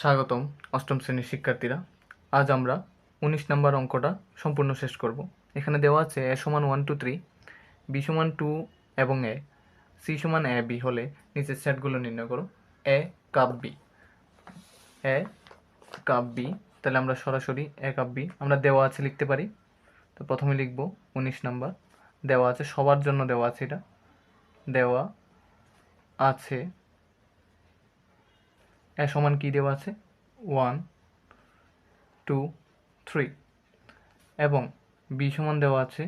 স্বাগতম অষ্টম শ্রেণির শিক্ষার্থীরা। আজ আমরা উনিশ নম্বর অঙ্কটা সম্পূর্ণ শেষ করব। এখানে দেওয়া আছে এ সমান ওয়ান টু থ্রি, বি সমান টু এবং এ। সি সমান এ, বি হলে নিচের সেটগুলো নির্ণয় করো। A cup B. A cup B, তাহলে আমরা সরাসরি এ কাপ বি, আমরা দেওয়া আছে লিখতে পারি। তো প্রথমে লিখব উনিশ নাম্বার। দেওয়া আছে, সবার জন্য দেওয়া আছে এটা। দেওয়া আছে এ সমান কী দেওয়া আছে? ওয়ান টু থ্রি এবং বি সমান দেওয়া আছে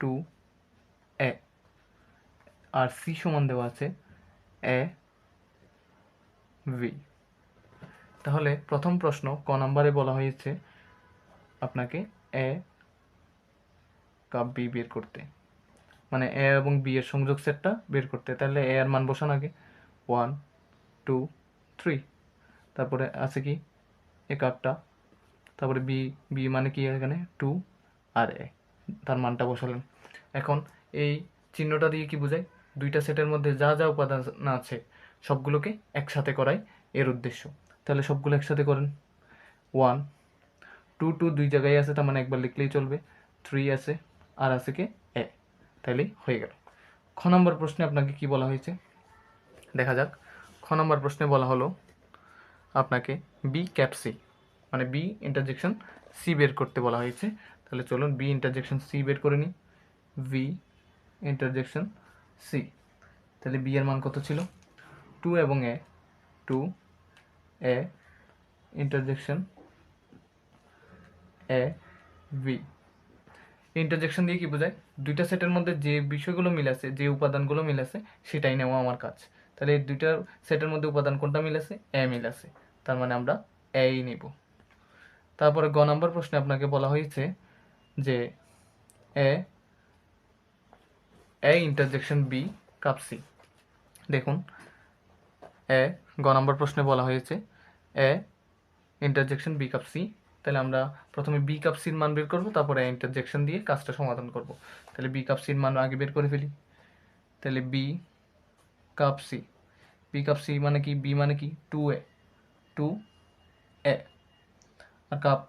টু এ আর সি সমান দেওয়া আছে এ ভি তাহলে প্রথম প্রশ্ন ক নাম্বারে বলা হয়েছে আপনাকে এ কাপ বি বের করতে। মানে এ এবং বি এর সংযোগ সেটটা বের করতে। তাহলে এ এর মান বসান আগে। ওয়ান টু থ্রি তারপরে আছে কি? এ তারপরে বি বি মানে কি এখানে? টু আর এ তার মানটা বসালেন। এখন এই চিহ্নটা দিয়ে কি বোঝায় দুইটা সেটের মধ্যে যা যা উপাদান আছে, সবগুলোকে একসাথে করাই এর উদ্দেশ্য। তাহলে সবগুলো একসাথে করেন। ওয়ান টু টু দুই জায়গায় আছে, তার মানে একবার লিখলেই চলবে। থ্রি আছে, আর আছে কি? এ তাহলেই হয়ে গেল। খ নম্বর প্রশ্নে আপনাকে কি বলা হয়েছে? দেখা যাক। খ নম্বর প্রশ্নে বলা হলো আপনাকে বি ক্যাপ সি মানে বি ইন্টারজেকশন সি বের করতে বলা হয়েছে। তাহলে চলুন বি ইন্টারজেকশন সি বের করে নিই। ভি ইন্টারজেকশন সি তাহলে বি এর মান কত ছিল? টু এবং A two A intersection A V intersection দিয়ে কি বোঝায়? দুইটা সেটের মধ্যে যে বিষয়গুলো মিল আছে, যে উপাদানগুলো মিল আছে, সেটাই নেওয়া আমার কাজ। তাহলে এই দুইটা সেটের মধ্যে উপাদান কোনটা মিল আছে? এ মিল আছে। তার মানে আমরা এই নিব। তারপরে গ নম্বর প্রশ্নে আপনাকে বলা হয়েছে যে A A interjection B cup C দেখুন, এ, গ নম্বর প্রশ্নে বলা হয়েছে, A interjection B cup C তাহলে আমরা প্রথমে বি কাপ সির মান বের করব, তারপরে ইন্টারজেকশন দিয়ে কাজটা সমাধান করব। তাহলে বি কাপ সির মান আগে বের করে ফেলি। তাহলে B cup C B cup C মানে কি? বি মানে কি? টু এ টু এ আর কাপ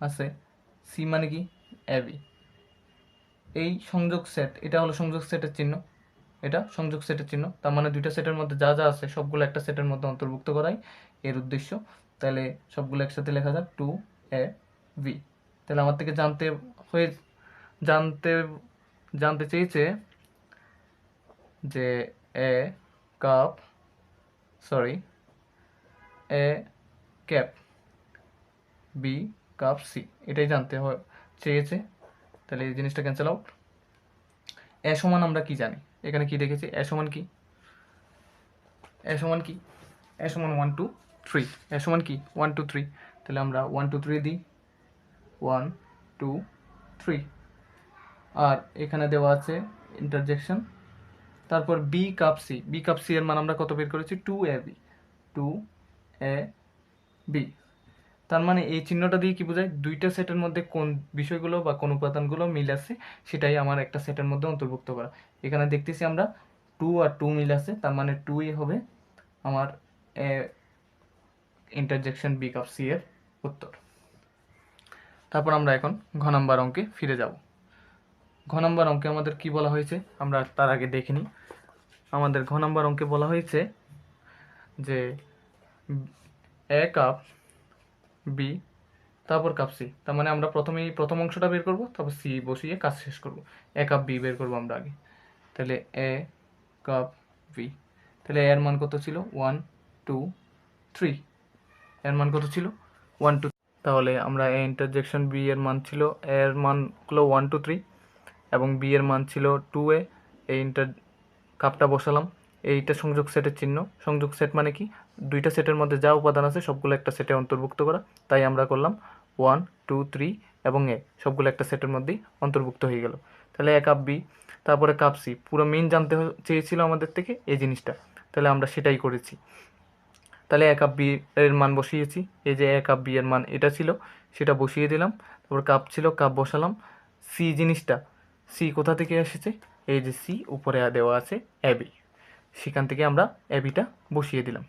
আছে সি মানে কি? এ বি এই সংযোগ সেট এটা হলো সংযোগ সেটের চিহ্ন। এটা সংযোগ সেটের চিহ্ন। তার মানে দুইটা সেটের মধ্যে যা যা আছে, সবগুলো একটা সেটের মধ্যে অন্তর্ভুক্ত করাই এর উদ্দেশ্য। তাহলে সবগুলো একসাথে লেখা যাক। টু এ ভি তাহলে আমার থেকে জানতে হয়ে, জানতে জানতে চেয়েছে যে A cup sorry A cap B cup C এটাই জানতে চেয়েছে। তাহলে এই জিনিসটা ক্যান্সেল আউট এ সমান আমরা কি জানি? এখানে কি দেখেছি? এ সমান কি? এ সমান কি? এ সমান ওয়ান টু থ্রি এ সমান কি? ওয়ান টু থ্রি তাহলে আমরা ওয়ান টু থ্রি দিই। ওয়ান টু থ্রি আর এখানে দেওয়া আছে ইন্টারজেকশন তারপর B cup C B cup C এর মান আমরা কত বের করেছি? Two A B two A B তার মানে এই চিহ্নটা দিয়ে কি বোঝায়? দুইটা সেটের মধ্যে কোন বিষয়গুলো বা কোন উপাদানগুলো মিল আছে, সেটাই আমার একটা সেটের মধ্যে অন্তর্ভুক্ত করা। এখানে দেখতেছি আমরা টু আর টু মিল আছে, তার মানে টুই হবে আমার A interjection B cup C এর উত্তর। তারপর আমরা এখন ঘ নাম্বার অঙ্কে ফিরে যাব। ঘ নাম্বার অঙ্কে আমাদের কি বলা হয়েছে? আমরা তার আগে দেখে নিই। আমাদের ঘ নাম্বার অঙ্কে বলা হয়েছে যে এ কাপ বি তারপর কাপ সি। তার মানে আমরা প্রথমেই প্রথম অংশটা বের করব, তারপর সি বসিয়ে কাজ শেষ করব। এ কাপ বি বের করব আমরা আগে। তাহলে এ কাপ বি। তাহলে এর মান কত ছিল? One, two, three. এর মান কত ছিল? One, two. তাহলে আমরা এ ইন্টারজেকশন বি এর মান ছিল, এর মান হলো ওয়ান, টু, থ্রি। এবং বি এর মান ছিল টু এ, এই ইন্টার কাপটা বসালাম। এইটা সংযোগ সেটের চিহ্ন। সংযোগ সেট মানে কি? দুইটা সেটের মধ্যে যা উপাদান আছে সবগুলো একটা সেটে অন্তর্ভুক্ত করা। তাই আমরা করলাম ওয়ান টু থ্রি এবং এ সবগুলো একটা সেটের মধ্যেই অন্তর্ভুক্ত হয়ে গেল। তাহলে এ কাপ বি তারপরে কাপ সি পুরো মেন জানতে চেয়েছিল আমাদের থেকে এই জিনিসটা। তাহলে আমরা সেটাই করেছি। তাহলে এক কাপ বি এর মান বসিয়েছি। এই যে এক কাপ বি এর মান এটা ছিল, সেটা বসিয়ে দিলাম। তারপর কাপ ছিল কাপ বসালাম। সি জিনিসটা সি কোথা থেকে এসেছে? এই যে সি, উপরে দেওয়া আছে অ্যাবি। সেখান থেকে আমরা অ্যাবিটা বসিয়ে দিলাম।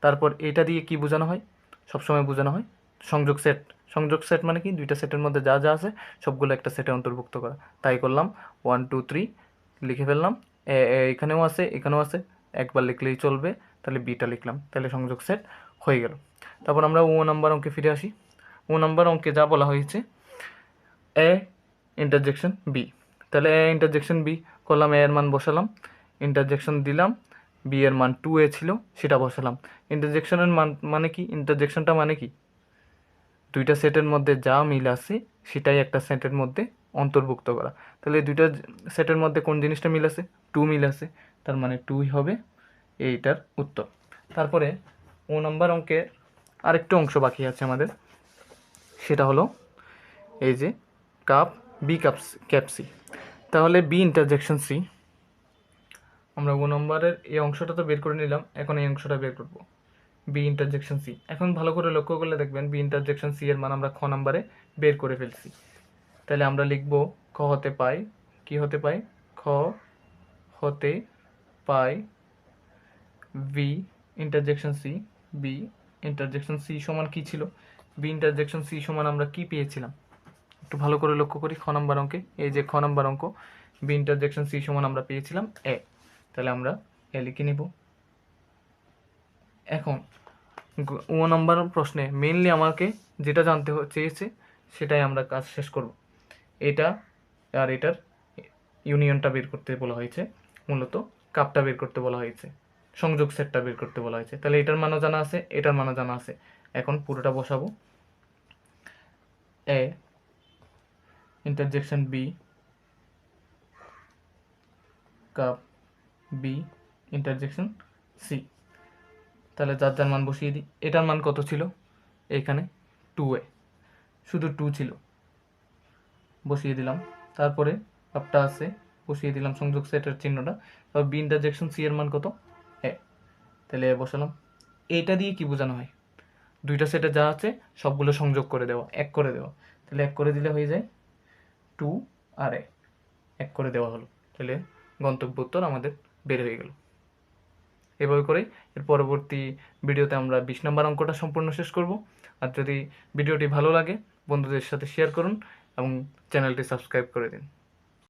তারপর এটা দিয়ে কি বোঝানো হয়? সবসময় বোঝানো হয় সংযোগ সেট। সংযোগ সেট মানে কি? দুইটা সেটের মধ্যে যা যা আছে, সবগুলো একটা সেটে অন্তর্ভুক্ত করা। তাই করলাম ওয়ান, টু, থ্রি, লিখে ফেললাম। এখানেও আছে এখানেও আছে। একবার লিখলেই চলবে। তাহলে বিটা লিখলাম। তাহলে সংযোগ সেট হয়ে গেল। তারপর আমরা ও নাম্বার অঙ্কে ফিরে আসি। ও নাম্বার অঙ্কে যা বলা হয়েছে, এ, ইন্টারজেকশন বি। তাহলে ইন্টারজেকশন বি করলাম এ এর মান বসালাম ইন্টারজেকশন দিলাম বি এর মান টু এ ছিল, সেটা বসালাম। ইন্টারজেকশনের মান মানে কি? ইন্টারজেকশনটা মানে কি? দুইটা সেটের মধ্যে যা মিল আছে, সেটাই একটা সেটের মধ্যে অন্তর্ভুক্ত করা। তাহলে দুইটা সেটের মধ্যে কোন জিনিসটা মিল আছে? টু মিল আছে, তার মানে টুই হবে এইটার উত্তর। তারপরে ও নাম্বার অঙ্কে আরেকটু অংশ বাকি আছে আমাদের, সেটা হলো এই যে cup B cup cap C তাহলে বি ইন্টারজেকশন সি আমরা ও নম্বরের এই অংশটা তো বের করে নিলাম, এখন এই অংশটা বের করব। বি ইন্টারজেকশন সি এখন ভালো করে লক্ষ্য করলে দেখবেন বি ইন্টারজেকশন সি এর মান আমরা খ নম্বরে বের করে ফেলছি। তাহলে আমরা লিখব খ হতে পাই, কি হতে পাই? খ হতে পাই B intersection C B intersection C সমান কি ছিল? বি ইন্টারজেকশন সি সমান আমরা কি পেয়েছিলাম? একটু ভালো করে লক্ষ্য করি, খ নম্বর অঙ্কে। এই যে খ নম্বর অঙ্ক বি ইন্টারজেকশন সি সমান আমরা পেয়েছিলাম এ তাহলে আমরা এ লিখে নিব। এখন ও নম্বর প্রশ্নে মেনলি আমাকে যেটা জানতে চেয়েছে, সেটাই আমরা কাজ শেষ করব। এটা আর এটার ইউনিয়নটা বের করতে বলা হয়েছে, মূলত কাপটা বের করতে বলা হয়েছে, সংযোগ সেটটা বের করতে বলা হয়েছে। তাহলে এটার মানও জানা আছে, এটার মানও জানা আছে। এখন পুরোটা বসাবো। A intersection B cup B intersection C তাহলে যার যার মান বসিয়ে দিই, এটার মান কত ছিল? এখানে টু এ। শুধু টু ছিল। বসিয়ে দিলাম। তারপরে কাপটা আছে, বসিয়ে দিলাম সংযোগ সেটের চিহ্নটা। তারপর বি ইন্টারজেকশন সি এর মান কত? এ তাহলে বসালাম। এইটা দিয়ে কি বোঝানো হয়? দুইটা সেটে যা আছে, সবগুলো সংযোগ করে দেওয়া, এক করে দেওয়া। তাহলে এক করে দিলে হয়ে যায় টু আর এক এক করে দেওয়া হলো। তাহলে গন্তব্য উত্তর আমাদের বের হয়ে গেল। এভাবে করেই এর পরবর্তী ভিডিওতে আমরা বিশ নম্বর অঙ্কটা সম্পূর্ণ শেষ করব। আর যদি ভিডিওটি ভালো লাগে, বন্ধুদের সাথে শেয়ার করুন এবং চ্যানেলটি সাবস্ক্রাইব করে দিন।